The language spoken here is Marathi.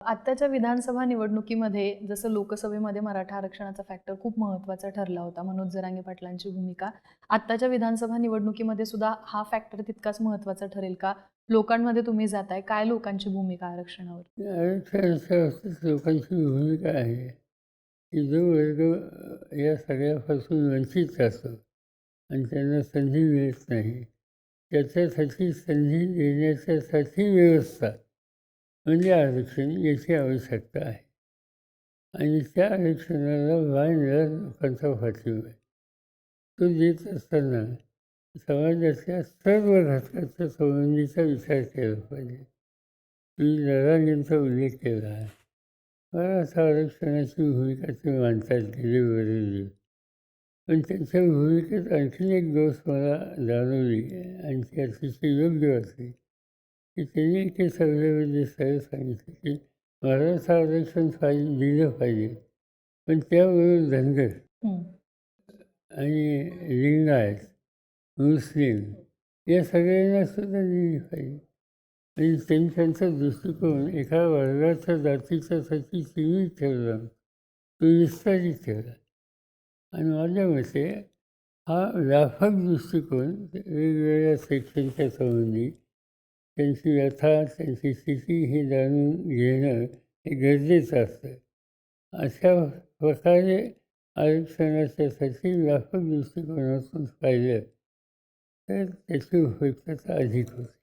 आत्ताच्या विधानसभा निवडणुकीमध्ये जसं लोकसभेमध्ये मराठा आरक्षणाचा फॅक्टर खूप महत्त्वाचा ठरला होता मनोज जरांगे पाटलांची भूमिका. आत्ताच्या विधानसभा निवडणुकीमध्ये सुद्धा हा फॅक्टर तितकाच महत्त्वाचा ठरेल का? लोकांमध्ये तुम्ही जाताय काय लोकांची भूमिका आरक्षणावर? लोकांची भूमिका आहे की जो वर्ग या सगळ्यापासून वंचित असतो आणि त्यांना संधी मिळत नाही त्याच्यासाठी संधी देण्याच्यासाठी व्यवस्था. म्हणजे आरक्षण याची आवश्यकता आहे. आणि त्या आरक्षणाला बांधला लोकांचा पाठिंबा आहे तो देत असताना समाजाच्या सर्व घटकाच्या संबंधीचा विचार केला पाहिजे. मी जरांगींचा उल्लेख केला आहे. मराठा आरक्षणाची भूमिका ते मानतात गेले बरेली पण त्यांच्या भूमिकेत आणखीन एक दोष मला जाणवली आणि ती अतिशय योग्य वाटली. की त्यांनी एके सभेमध्ये सरळ सांगितलं की मराठा आरक्षण पाहिजे दिलं पाहिजे. पण त्याबरोबर धनगर. आणि लिंगायत मुस्लिम या सगळ्यांना सुद्धा दिली पाहिजे. आणि त्यांनी त्यांचा दृष्टिकोन एका वर्गाच्या जातीच्यासाठी सीमित ठेवला. तो विस्तारित ठेवला. आणि माझ्या मते हा व्यापक दृष्टिकोन वेगवेगळ्या सेक्शनच्या संबंधी त्यांची व्यथा त्यांची स्थिती हे जाणून घेणं हे गरजेचं असतं. अशा प्रकारे आरक्षणाच्यासाठी व्यापक दृष्टिकोनातून पाहिलं तर त्याची उपयुक्तता अधिक होते.